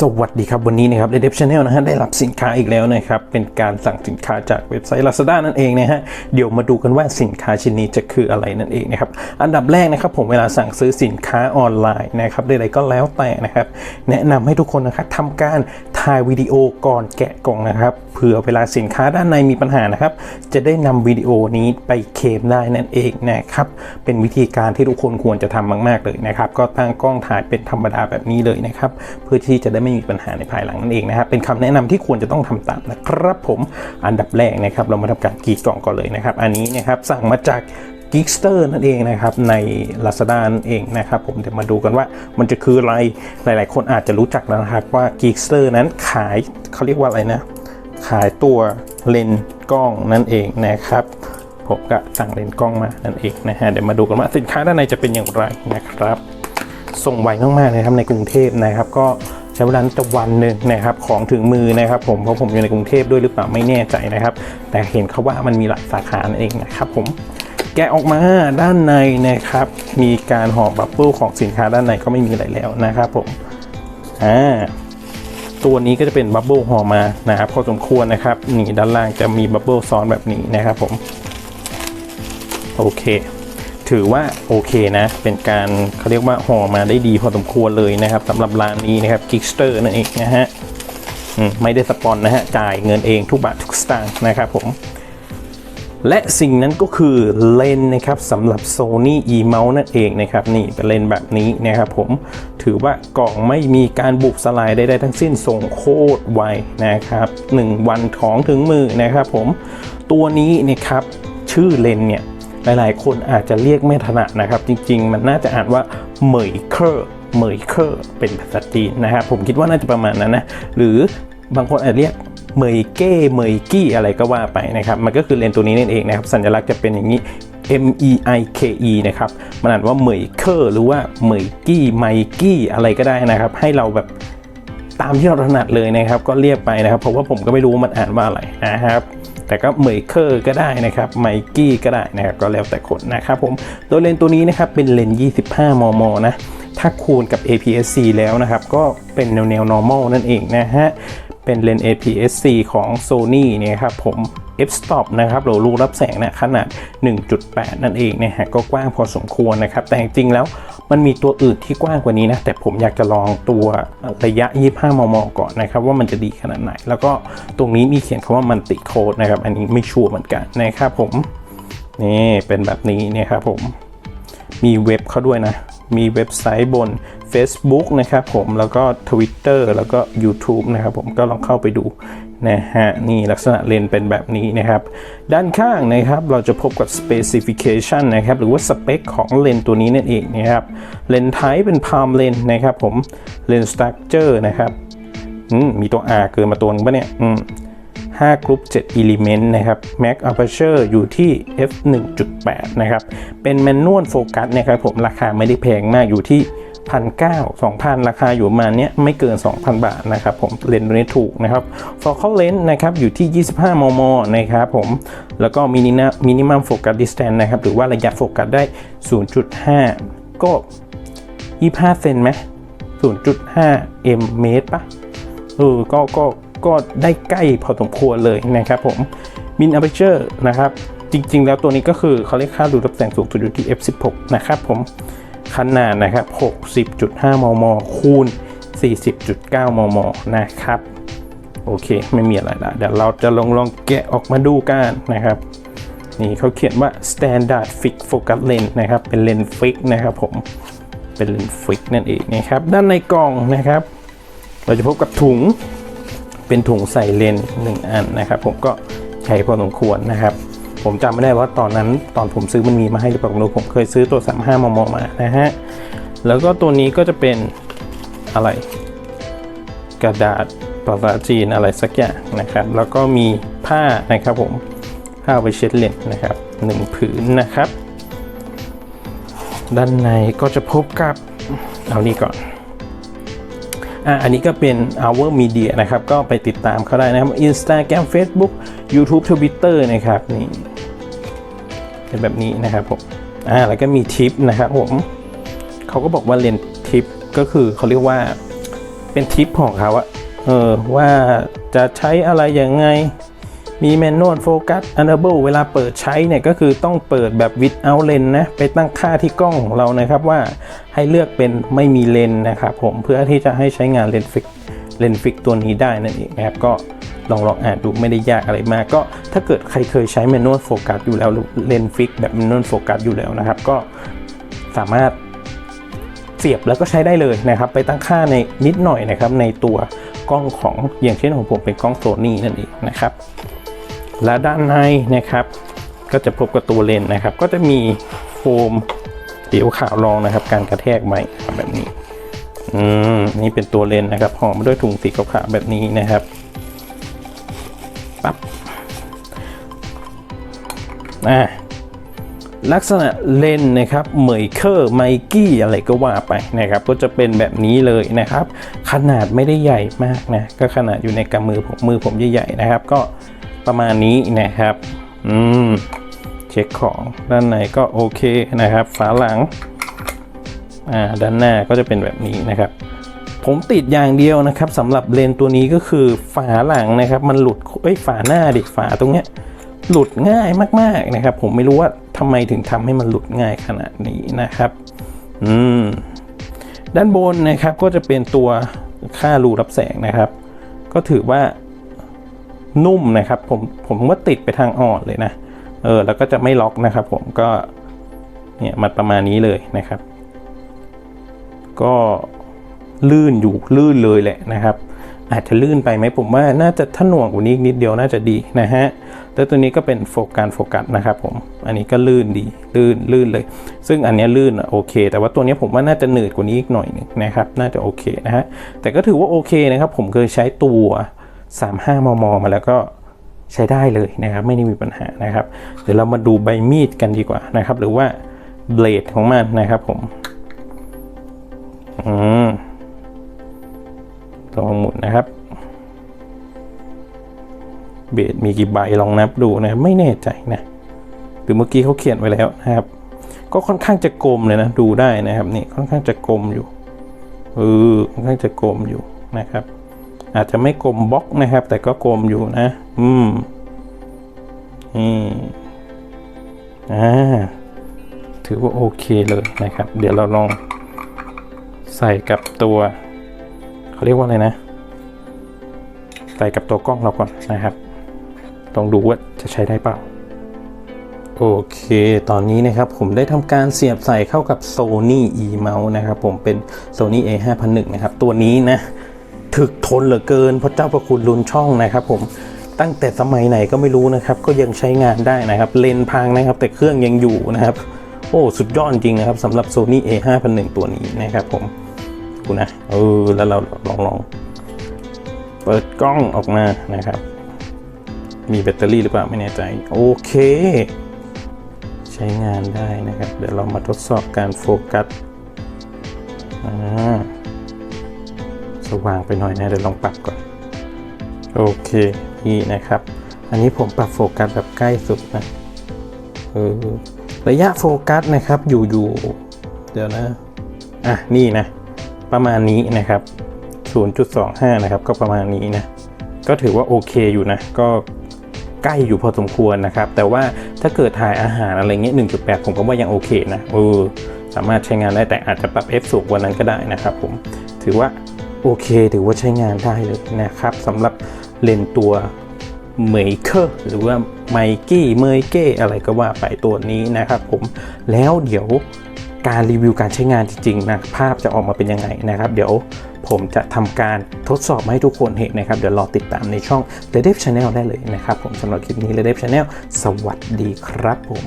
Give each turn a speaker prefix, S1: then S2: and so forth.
S1: สวัสดีครับ วันนี้นะครับ The d e v Channel นะฮะได้รับสินค้าอีกแล้วนะครับ เป็นการสั่งสินค้าจากเว็บไซต์ Lazada นั่นเองนะฮะเดี๋ยวมาดูกันว่าสินค้าชิ้นนี้จะคืออะไรนั่นเองนะครับ อันดับแรกนะครับผมเวลาสั่งซื้อสินค้าออนไลน์นะครับใดๆก็แล้วแต่นะครับ แนะนำให้ทุกคนนะครับทำการ ถ่ายวิดีโอก่อนแกะกล่องนะครับเผื่อเวลาสินค้าด้านในมีปัญหานะครับ จะได้นำวิดีโอนี้ไปเคลมได้นั่นเองนะครับเป็นวิธีการที่ทุกคนควรจะทำมาก ๆ เลยนะครับ ก็ตั้งกล้องถ่ายเป็นธรรมดาแบบนี้เลยนะครับ เพื่อที่จะได้ไม่มีปัญหาในภายหลังนั่นเองนะครับ เป็นคำแนะนำที่ควรจะต้องทำตามนะครับผมอันดับแรกนะครับ เรามาทำการกรีดกล่องก่อนเลยนะครับ อันนี้นะครับสั่งมาจาก g i g s t e r นั่นเองนะครับใน Lazada นั่นเองนะครับผมเดี๋ยวมาดูกันว่ามันจะคืออะไรหลาย ๆ คนอาจจะรู้จักแล้วนะครับว่า g i g s t e r นั้นขายเขาเรียกว่าอะไรนะ ขายตัวเลนส์กล้องนั่นเองนะครับผมก็สั่งเลนส์กล้องมานั่นเองนะฮะเดี๋ยวมาดูกันว่าสินค้าด้านในจะเป็นอย่างไรนะครับ ส่งไวมากๆนะครับในกรุงเทพนะครับก็ใช้เวลาแต่วันหนึ่งนะครับของถึงมือนะครับผมเพราะผมอยู่ในกรุงเทพด้วยหรือเปล่าไม่แน่ใจนะครับ แต่เห็นเขาว่ามันมีหลายสาขาเองนะครับผม แกะออกมาด้านในนะครับ มีการห่อบับเบิ้ลของสินค้าด้านในก็ไม่มีอะไรแล้วนะครับผมอ่าตัวนี้ก็จะเป็นบับเบิลห่อมานะครับพอสมควรนะครับนี่ด้านล่างจะมีบับเบิลซ้อนแบบนี้นะครับผมโอเค ถือว่าโอเคนะ เป็นการเขาเรียกว่าห่อมาได้ดีพอสมควรเลยนะครับสำหรับร้านนี้นะครับ g i g s t e r นั่นเองนะฮะไม่ได้สปอนนะฮะจ่ายเงินเองทุกบาททุกสตางค์นะครับผม และสิ่งนั้นก็คือเลนนะครับสำหรับ Sony e-mount นั่นเองนะครับนี่เป็นเลนแบบนี้นะครับผมถือว่ากล่องไม่มีการบุบสลายใดๆทั้งสิ้นส่งโคตรไวนะครับ1วันของถึงมือนะครับผมตัวนี้นะครับชื่อเลนเนี่ยหลายๆ คนอาจจะเรียกไม่ถนัดนะครับ จริงๆ มันน่าจะอ่านว่าเหมยเคอร์เหมยเคอร์เป็นภาษาจีนนะครับผมคิดว่าน่าจะประมาณนั้นนะหรือบางคนอาจจะเรียก เมยเก้เมยกี้อะไรก็ว่าไปนะครับมันก็คือเลนส์ตัวนี้นั่นเองนะครับสัญลักษณ์จะเป็นอย่างนี้ M E I K E นะครับมันอ่านว่าเมยเคอร์หรือว่าเมยกี้ไมกี้อะไรก็ได้นะครับ ให้เราแบบตามที่เราถนัดเลยนะครับ ก็เรียกไปนะครับ เพราะว่าผมก็ไม่รู้มันอ่านว่าอะไรนะครับแต่ก็เมยเคอร์ก็ได้นะครับไมกี้ก็ได้นะครับก็แล้วแต่คนนะครับผมโดยเลนส์ตัวนี้นะครับเป็นเลนส์25 มม นะ ถ้าคูณกับ APS-C แล้วนะครับ ก็เป็นแนวแนว normal นั่นเองนะฮะ เป็นเลนส์ APS-C ของ Sony เนี่ยครับผม f-stop นะครับหรือรูรับแสงนะขนาด 1.8 นั่นเองนะฮะก็กว้างพอสมควรนะครับ แต่จริงๆแล้วมันมีตัวอื่นที่กว้างกว่านี้นะ แต่ผมอยากจะลองตัวระยะ 25 มม ก่อนนะครับ ว่ามันจะดีขนาดไหน แล้วก็ตรงนี้มีเขียนคำว่ามันติโคดนะครับ อันนี้ไม่ชัวร์เหมือนกันนะครับผม นี่เป็นแบบนี้เนี่ยครับผม มีเว็บเขาด้วยนะ มีเว็บไซต์บน Facebook นะครับผมแล้วก็ Twitter แล้วก็ YouTube นะครับผมก็ลองเข้าไปดูนะฮะนี่ลักษณะเลนเป็นแบบนี้นะครับ ด้านข้างนะครับเราจะพบกับ specification นะครับหรือว่าสเปคของเลนตัวนี้นั่นเองนะครับเลนไทป์เป็น palm lens นะครับผมเลนส์ structure นะครับอืมมีตัว R เกินมาตัวนึงปะเนี่ยอืม 5 กรุ๊ป 7 element นะครับ max aperture อยู่ที่ f 1.8 นะครับ เป็น manual focus นะครับผมราคาไม่ได้แพงมากอยู่ที่1,900 2,000ราคาอยู่ประมาณเนี้ยไม่เกิน 2,000 บาทนะครับผมเลนส์ตัวนี้ถูกนะครับ focal length นะครับอยู่ที่ 25 มม นะครับผม แล้วก็ minimum minimum focus distance นะครับ หรือว่าระยะโฟกัสได้ 0.5 ก็ 25 เซนไหม0.5 m เมตรปะเออก็ก็ ก็ได้ใกล้พอสมควรเลยนะครับผม min aperture นะครับ จริง ๆ แล้วตัวนี้ก็คือเขาเรียกค่าดูดรับแสงสูงสุดอยู่ที่ f16 นะครับผมขนาดนะครับ 60.5 มม คูณ 40.9 มม นะครับ โอเค ไม่มีอะไรละเดี๋ยวเราจะลองลองแกะออกมาดูกันนะครับ นี่เขาเขียนว่า standard fix focus lens นะครับ เป็นเลนส์ฟิกนะครับผม เป็นเลนส์ฟิกนั่นเองนะครับ ด้านในกล่องนะครับ เราจะพบกับถุง เป็นถุงใส่เลนส์หนึ่งอันนะครับ ผมก็ใช้พอสมควรนะครับ ผมจำไม่ได้ว่าตอนนั้นตอนผมซื้อมันมีมาให้หรือเปล่าไม่รู้ผมเคยซื้อตัว 35 มมมานะฮะแล้วก็ตัวนี้ก็จะเป็นอะไร กระดาษภาษาจีนอะไรสักอย่างนะครับ แล้วก็มีผ้านะครับผมผ้าไปเช็ดเลนส์นะครับหนึ่งผืนนะครับ ด้านในก็จะพบกับเอานี่ก่อน อะอันนี้ก็เป็น our media นะครับ ก็ไปติดตามเขาได้นะครับ Instagram Facebook YouTube Twitter นะครับนี่เป็นแบบนี้นะครับผมอ่าแล้วก็มีทิปนะครับผมเขาก็บอกว่าเรียนทิปก็คือเขาเรียกว่าเป็นทิปของเขาอะเออว่าจะใช้อะไรยังไง มีแมนนวลโฟกัส enable เบิลเวลาเปิดใช้เนี่ยก็คือต้องเปิดแบบ without lens นะ ไปตั้งค่าที่กล้องของเรานะครับว่าให้เลือกเป็นไม่มีเลนนะครับผมเพื่อที่จะให้ใช้งานเลนฟิกเลนฟิกตัวนี้ได้นั่นเองนะครับก็ลองลองอ่านดูไม่ได้ยากอะไรมาก ก็ถ้าเกิดใครเคยใช้แมนนวลโฟกัสอยู่แล้วเลนฟิกแบบแมนนวลโฟกัสอยู่แล้วนะครับก็สามารถเสียบแล้วก็ใช้ได้เลยนะครับ ไปตั้งค่าในนิดหน่อยนะครับในตัวกล้องของอย่างเช่นของผมเป็นกล้องโซนี่นั่นเองนะครับ และด้านในนะครับ ก็จะพบกับตัวเลนนะครับ ก็จะมีโฟมเดี๋ยวข่าวรองนะครับ การกระแทกไม้แบบนี้อืมนี่เป็นตัวเลนนะครับห่อมาด้วยถุงสีขาวๆแบบนี้นะครับปั๊บอ่าลักษณะเลนนะครับเหมยเคอร์ไมกี้อะไรก็ว่าไปนะครับ ก็จะเป็นแบบนี้เลยนะครับ ขนาดไม่ได้ใหญ่มากนะ ก็ขนาดอยู่ในกำมือผมมือผมใหญ่ๆนะครับ ก็ ประมาณนี้นะครับ อืม เช็คของด้านในก็โอเคนะครับ ฝาหลัง อ่า ด้านหน้าก็จะเป็นแบบนี้นะครับ ผมติดอย่างเดียวนะครับสำหรับเลนตัวนี้ก็คือฝาหลังนะครับ มันหลุด เอ้ย ฝาหน้าดิ ฝาตรงเนี้ย หลุดง่ายมาก ๆนะครับ ผมไม่รู้ว่าทำไมถึงทำให้มันหลุดง่ายขนาดนี้นะครับ อืม ด้านบนนะครับก็จะเป็นตัวค่ารูรับแสงนะครับ ก็ถือว่า นุ่มนะครับ ผมผมว่าติดไปทางอ่อนเลยนะ เออแล้วก็จะไม่ล็อกนะครับ ผมก็เนี่ยมันประมาณนี้เลยนะครับ ก็ลื่นอยู่ลื่นเลยแหละนะครับ อาจจะลื่นไปไหมผมว่าน่าจะถ้าหน่วงกว่านี้นิดเดียวน่าจะดีนะฮะแล้วตัวนี้ก็เป็นโฟกัสโฟกัสนะครับผม อันนี้ก็ลื่นดีลื่นลื่นเลย ซึ่งอันนี้ลื่นโอเค แต่ว่าตัวนี้ผมว่าน่าจะหนืดกว่านี้อีกหน่อยหนึงนะครับ น่าจะโอเคนะฮะแต่ก็ถือว่าโอเคนะครับ ผมเคยใช้ตัว 35 มม มาแล้วก็ใช้ได้เลยนะครับ ไม่ได้มีปัญหานะครับ เดี๋ยวเรามาดูใบมีดกันดีกว่านะครับ หรือว่าเบลดของมันนะครับผมอืมลองหมุนนะครับเบสมีกี่ใบลองนับดูนะไม่แน่ใจนะหรือเมื่อกี้เขาเขียนไว้แล้วนะครับ ก็ค่อนข้างจะกลมเลยนะดูได้นะครับนี่ค่อนข้างจะกลมอยู่เออค่อนข้างจะกลมอยู่นะครับ อาจจะไม่กลมบล็อกนะครับ แต่ก็กลมอยู่นะ อืมนี่อ่าถือว่าโอเคเลยนะครับ เดี๋ยวเราลองใส่กับตัวเขาเรียกว่าอะไรนะ ใส่กับตัวกล้องเราก่อนนะครับต้องดูว่าจะใช้ได้เปล่า โอเค ตอนนี้นะครับผมได้ทำการเสียบใส่เข้ากับ Sony e mouse นะครับ ผมเป็น Sony a 5 0 0 นะครับ ตัวนี้นะ ถึกทนเหลือเกินเพราะเจ้าประคุณลุนช่องนะครับ ผมตั้งแต่สมัยไหนก็ไม่รู้นะครับ ก็ยังใช้งานได้นะครับ เลนพังนะครับ แต่เครื่องยังอยู่นะครับ โอ้สุดยอดจริงนะครับสำหรับ Sony a 5 0 0ตัวนี้นะครับ ผมดูนะเออแล้วเราลองลองเปิดกล้องออกมานะครับ มีแบตเตอรี่หรือเปล่าไม่แน่ใจ โอเค ใช้งานได้นะครับ เดี๋ยวเรามาทดสอบการโฟกัสอ่า สว่างไปหน่อยนะเดี๋ยวลองปรับก่อน โอเคนี่นะครับ อันนี้ผมปรับโฟกัสแบบใกล้สุดนะเออระยะโฟกัสนะครับอยู่อยู่เดี๋ยวนะ อะ นี่นะ ประมาณนี้นะครับ 0.25 นะครับ ก็ประมาณนี้นะ ก็ถือว่าโอเคอยู่นะ ก็ใกล้อยู่พอสมควรนะครับ แต่ว่าถ้าเกิดถ่ายอาหารอะไรเงี้ย 1.8 ผมก็ว่ายังโอเคนะ เออ สามารถใช้งานได้แต่อาจจะปรับ f สูงกว่านั้นก็ได้นะครับผม ถือว่า โอเคถือว่าใช้งานได้เลยนะครับสำหรับเลนตัวเมย์เคอร์หรือว่าไมกี้เมย์เก้อะไรก็ว่าไปตัวนี้นะครับผมแล้วเดี๋ยวการรีวิวการใช้งานจริงๆนะภาพจะออกมาเป็นยังไงนะครับ เดี๋ยวผมจะทำการทดสอบมาให้ทุกคนเห็นนะครับ เดี๋ยวรอติดตามในช่อง The Dev Channel ได้เลยนะครับผมสำหรับคลิปนี้ The Dev Channel สวัสดีครับผม